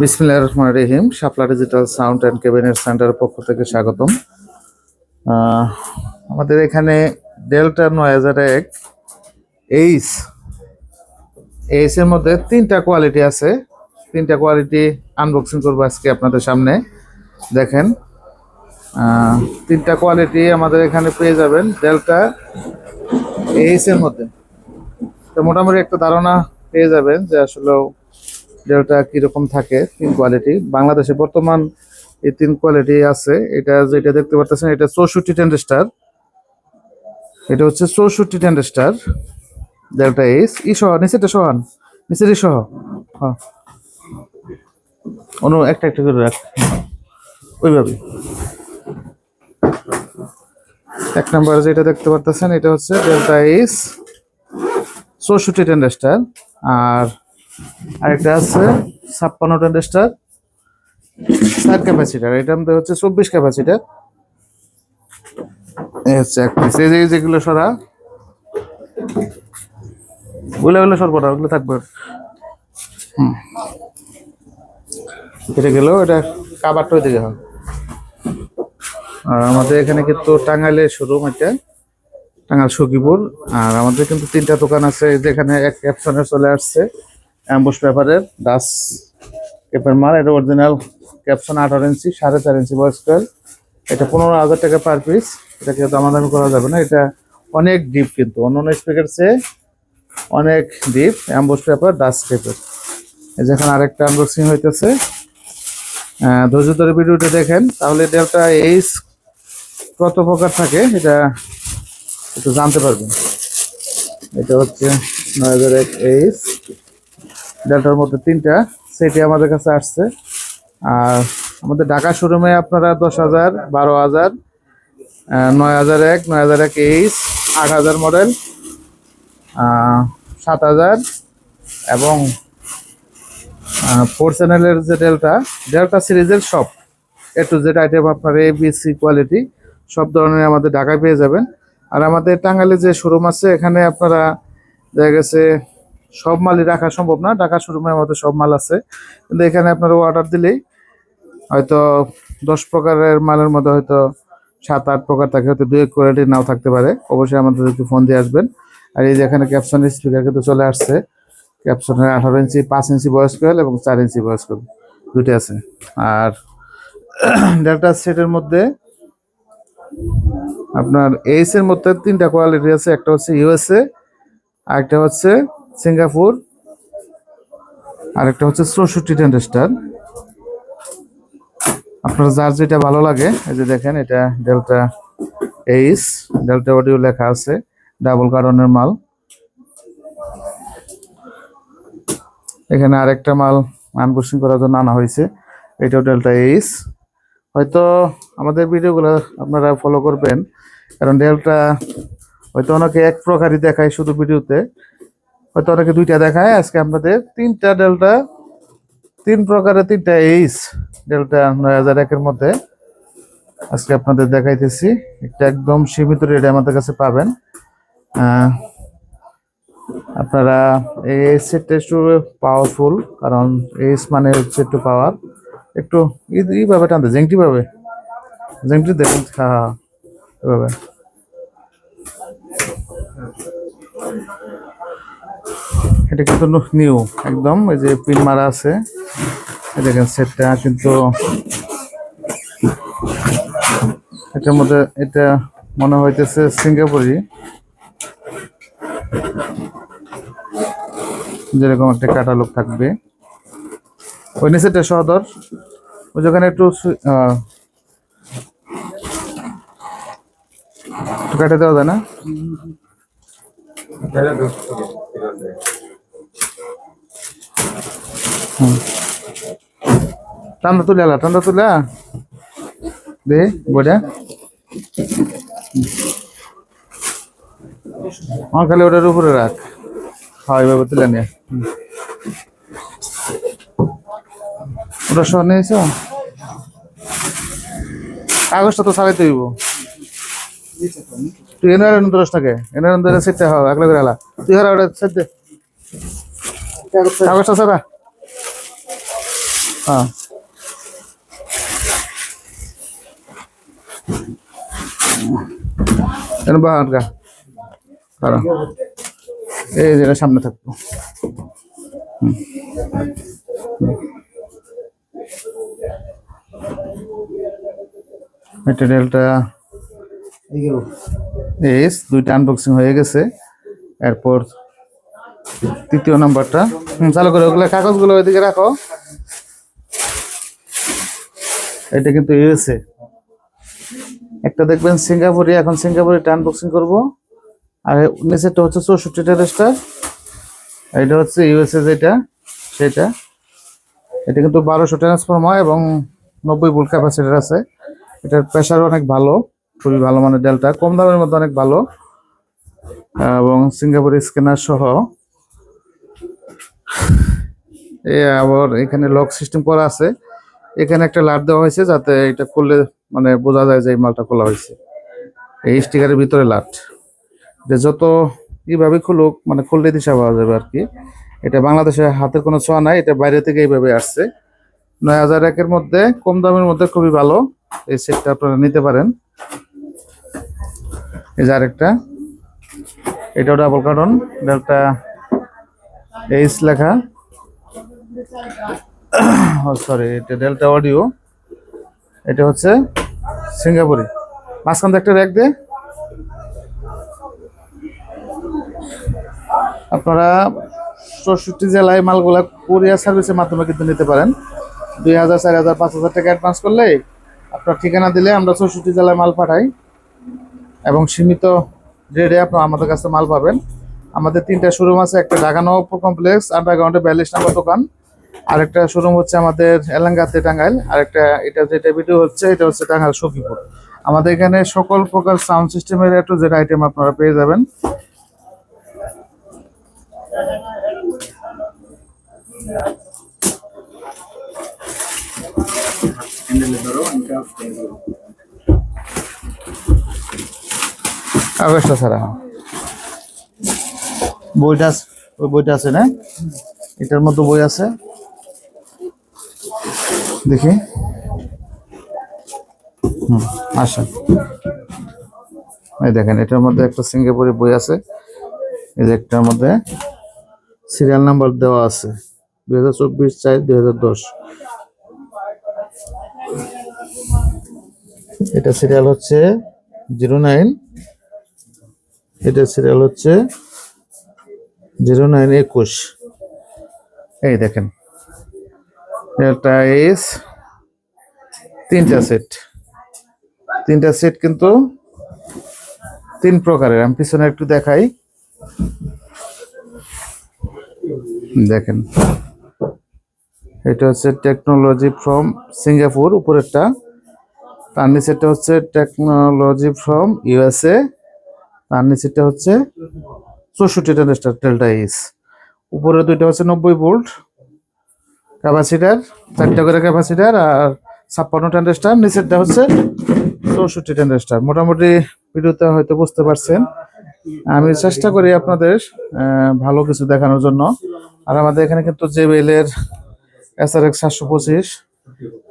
বিসমিল্লাহ রহমান রহিম, Shapla digital sound and cabinet সেন্টারের পক্ষ থেকে স্বাগতম। আমাদের এখানে ডেল্টা নয় হাজার এক এইস এইস এর মধ্যে তিনটা কোয়ালিটি আছে। তিনটা কোয়ালিটি আনবক্সিং করব আজকে আপনাদের সামনে। দেখেন তিনটা কোয়ালিটি আমাদের এখানে পেয়ে যাবেন ডেল্টা এইস এর মধ্যে। তো মোটামুটি একটা ধারণা পেয়ে যাবেন যে আসলে ডেলটা কীরকম থাকে, তিন কোয়ালিটি বাংলাদেশে বর্তমান এই তিন কোয়ালিটি আছে। এটা যেটা দেখতে পাচ্ছেন এটা চৌষট্টি টেন্ডেস্টার এটা হচ্ছে চৌষট্টি টেন্ডেস্টার ডেল্টা এইস ই সহ নিচেটা সহান নিচের ই সহ। হ্যাঁ। অনু, একটা একটা করে রাখ। ওইভাবে এক নম্বর যেটা দেখতে পারতেছেন, এটা হচ্ছে ডেল্টা এইস চৌষট্টি টেন্ডেস্টার আর আরেকটা আছে, ছাপ্পান্ন টেন্ডেস্টার চার ক্যাপাসিটার, এটার মধ্যে হচ্ছে চব্বিশ ক্যাপাসিটার। যেগুলো সরা, ওগুলো ওগুলো সরবো ওগুলো থাকবে। হুম। এটা গেল এটা কাবারটা ওই দিকে হবে আর আমাদের এখানে কিন্তু টাঙ্গাইলের শোরুম এটা, টাঙ্গাইল সখীপুর। আর আমাদের কিন্তু তিনটা দোকান আছে, যেখানে এক ক্যাপশনে চলে আসছে। অ্যাম্বুশ পেপারের দাস পেপার মাল, এটা অরিজিনাল ক্যাপশন আঠারো ইঞ্চি, সাড়ে চার ইঞ্চি বয়স্কাল এটা পনেরো হাজার টাকা পার পিস এটা কিন্তু দামাদামি করা যাবে না। এটা অনেক ডিপ কিন্তু, অন্য অন্য স্পিকার চেয়ে অনেক ডিপ অ্যাম্বুশ পেপার দাস পেপার। এই যেখানে আরেকটা আনবক্সিং হইতেছে। ধৈর্য ধরে ভিডিওটা দেখেন, তাহলে ডেলটা এইস কত প্রকার থাকে, এটা একটু জানতে পারবেন। এটা হচ্ছে নয় হাজার এক এইস ডেল্টার মধ্যে তিনটা, সেটি আমাদের কাছে আসছে। আর আমাদের ঢাকা শোরুমে আপনারা দশ হাজার, বারো হাজার নয় হাজার এক, নয় হাজার এক এইস আট হাজার মডেল সাত হাজার এবং ফোর চ্যানেলের যে ডেল্টা ডেল্টা সিরিজের সব এ টু জেড আইটেম আপনার এ বি সি কোয়ালিটি সব ধরনের আমাদের ঢাকায় পেয়ে যাবেন। আর আমাদের টাঙ্গাইলে যে শোরুম আছে, এখানে আপনারা দেখা গেছে সব মালই রাখা সম্ভব না। ঢাকা শোরুমের মধ্যে সব মাল আছে। কিন্তু এখানে আপনারা অর্ডার দিলেই হয়তো দশ প্রকারের মালের মধ্যে হয়তো সাত, আট প্রকার থাকে, হয়তো দুই এক কোয়ালিটির নাও থাকতে পারে। অবশ্যই আমাদের একটু ফোন দিয়ে আসবেন। আর এই যে এখানে ক্যাপশন স্পিকার কিন্তু চলে আসছে। ক্যাপশনের আঠারো ইঞ্চি, পাঁচ ইঞ্চি বয়স কোয়েল এবং চার ইঞ্চি বয়স কোয়েল দুটো আছে। আর ডেল্টা সেটের মধ্যে আপনার এইস এর মধ্যে তিনটা কোয়ালিটি আছে। একটা হচ্ছে ইউএসএ আরেকটা হচ্ছে সিঙ্গাপুর। আরেকটা হচ্ছে চৌষট্টি টেন্ডেস্টার আপনার যার যেটা ভালো লাগে, এই যে দেখেন, এটা ডেল্টা এইস ডেল্টা অডিও লেখা আছে, ডাবল কারণের মাল। এখানে আরেকটা মাল আনবোর্ডিং করার জন্য আনা হয়েছে, এটাও ডেল্টা এইস হয়তো আমাদের ভিডিওগুলো আপনারা ফলো করবেন, কারণ ডেল্টা হয়তো অনেকে এক প্রকারই দেখায় শুধু ভিডিওতে হয়তো অনেকে দুইটা দেখায়। আজকে আপনাদের তিনটা ডেল্টা তিন প্রকারের তিনটা এইস ডেল্টা নয় হাজার একের মধ্যে। আজকে আপনাদের দেখাইতেছি একটা একদম সীমিত রেটে আমাদের কাছে পাবেন। আপনারা এই সেটটা একটু পাওয়ারফুল কারণ এইস মানে হচ্ছে একটু পাওয়ার একটু এইভাবে টানতে জেংটি ভাবে জেংটি দেখুন হ্যাঁ, এভাবে এটা কিন্তু নিউ, একদম, এই যে পিন মারা আছে। দেখেন সেটটা কিন্তু এটার মধ্যে এটা মনে হইতেছে সিঙ্গাপুরি। যেরকম একটা কাটালগ থাকবে। ওই নিচেটা সদর। ওই যেখানে একটু কাটে দেওয়া যায় না? ঠান্ডা তুলে আলা ঠান্ডা তুলে। দে বড়া আমার খালি ওটার উপরে রাখ। হ্যাঁ এইভাবে তুলে নিয়ে হুম। ওটা সহ নিয়েছ? কাগজটা তো সারাইতে হইব। তুই এনে এনে দশ টাকা এনে এনে ধরে সেটতে হবে একলা করে আলা। তুই হারা ওটা সেট দে। কাগজটা সারা হ্যাঁ। বাহার গা কারণ এই যেটা সামনে থাকব। ম্যাটেরিয়ালটা এস দুইটা আনবক্সিং হয়ে গেছে। এরপর তৃতীয় নাম্বারটা। চালু করে ওগুলো কাগজগুলো ওইদিকে রাখো। এটা কিন্তু ইউএসএ একটা দেখবেন সিঙ্গাপুরে, এখন সিঙ্গাপুরে আনবক্সিং করব। আর নিচেরটা হচ্ছে চৌষট্টি টেরেস্টার এটা হচ্ছে ইউএসএ যেটা, সেটা। এটা কিন্তু বারোশো ট্রান্সফর্মার এবং নব্বই ভোল্ট ক্যাপাসিটার আছে। এটার প্রেশার অনেক ভালো, খুবই ভালো মানে ডেলটা কম দামের মধ্যে অনেক ভালো। এবং সিঙ্গাপুর স্ক্যানার সহ এ আবার এখানে লক সিস্টেম করা আছে। এখানে একটা লাট দেওয়া হয়েছে যাতে এটা খুললে মানে বোঝা যায় যে এই মালটা খোলা হয়েছে। এই স্টিকারের ভিতরে লাট যে যত এইভাবে খুলুক মানে খুললে দিশা পাওয়া যাবে আর কি এটা বাংলাদেশে হাতের কোনো ছোঁয়া নাই, এটা বাইরে থেকে এইভাবে আসছে। নয় হাজার একের মধ্যে, কম দামের মধ্যে খুবই ভালো। এই সেটটা আপনারা নিতে পারেন। এই যে আরেকটা। এটাও ডাবল কার্টন ডেলটা এইচ লেখা। সরি এটা ডেল্টা অডিও এটা হচ্ছে সিঙ্গাপুরি মাঝখান একটা র্যাক দে। আপনারা চৌষট্টি জেলায় মালগুলা কোরিয়ার সার্ভিসের মাধ্যমে কিন্তু নিতে পারেন। দুই হাজার, চার হাজার, পাঁচ হাজার টাকা অ্যাডভান্স করলে আপনার ঠিকানা দিলে আমরা চৌষট্টি জেলায় মাল পাঠাই। এবং সীমিত রেটে আপনার আমাদের কাছে মাল পাবেন। আমাদের তিনটা শোরুম আছে, একটা ঢাকা নবাবপুর কমপ্লেক্স আন্ডারগ্রাউন্ডে বিয়াল্লিশ নম্বর দোকান। আরেকটা শোরুম হচ্ছে আমাদের এলাঙ্গাতে টাঙ্গাইল, আরেকটা এটা যেটা ভিডিও হচ্ছে, এটা হচ্ছে টাঙ্গাইল সখীপুর আমাদের এখানে সকল প্রকার সাউন্ড সিস্টেমের একটু যেটা আইটেম আপনারা পেয়ে যাবেন। কাগজটা ছাড়া হ্যাঁ। বইটা ওই বইটা আছে না? এটার মধ্যে বই আছে। দেখি। হুম, আসেন। এই দেখেন, এটার মধ্যে একটা সিঙ্গাপুরি বই আছে। এই যে একটার মধ্যে সিরিয়াল নাম্বার দেওয়া আছে। দুই হাজার চব্বিশ চার দুই হাজার দশ। এটা সিরিয়াল হচ্ছে জিরো নাইন। এটা সিরিয়াল হচ্ছে জিরো নাইন একুশ। এই দেখেন। এটা এস তিনটা সেট তিনটা সেট কিন্তু তিন প্রকারের। আমি পিছনে একটু দেখাই। দেখেন। এটা হচ্ছে টেকনোলজি ফ্রম সিঙ্গাপুর উপরেরটা। তার নিচেরটা হচ্ছে টেকনোলজি ফ্রম ইউএসএ তার নিচেটা হচ্ছে চৌষট্টি টেলিস্টার ডেল্টা ইস উপরে দুইটা হচ্ছে নব্বই ভোল্ট ক্যাপাসিটার, চারটা করে ক্যাপাসিটার আর ছাপ্পান্ন টেন্ডেস্টার নিচেরটা হচ্ছে চৌষট্টি টেন্ডেস্টার মোটামুটি ভিডিওতে হয়তো বুঝতে পারছেন। আমি চেষ্টা করি আপনাদের ভালো কিছু দেখানোর জন্য। আর আমাদের এখানে কিন্তু জেবেলের এস আর এক্স সাতশো পঁচিশ,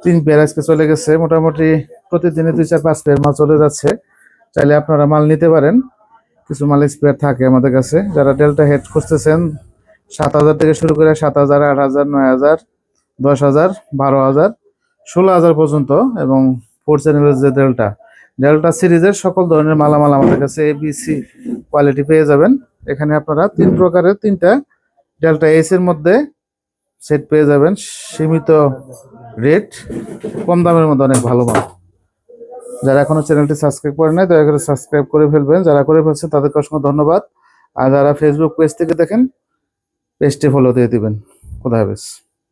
তিন পেয়ার আজকে চলে গেছে। মোটামুটি প্রতিদিনই দুই চার পাঁচ পেয়ার মাল চলে যাচ্ছে। চাইলে আপনারা মাল নিতে পারেন। কিছু মাল স্পেয়ার থাকে আমাদের কাছে। যারা ডেল্টা হেড খুঁজতেছেন, সাত হাজার থেকে শুরু করে সাত হাজার, আট হাজার, নয় হাজার, দশ হাজার, বারো হাজার, ষোলো হাজার পর্যন্ত এবং ফোর চ্যানেলের যে ডেল্টা ডেল্টা সিরিজের সকল ধরনের মালামাল আমাদের কাছে এ এবিসি কোয়ালিটি পেয়ে যাবেন। এখানে আপনারা তিন প্রকারের তিনটা ডেল্টা এস মধ্যে সেট পেয়ে যাবেন। সীমিত রেট কম দামের মধ্যে অনেক ভালো মাল। যারা এখনও চ্যানেলটি সাবস্ক্রাইব করে নাই, দয়া করে সাবস্ক্রাইব করে ফেলবেন। যারা করে ফেলছেন, তাদেরকে অসংখ্য ধন্যবাদ। আর যারা ফেসবুক পেজ থেকে দেখেন পেজটি ফলো দিয়ে দিবেন। খুদা হাফেজ।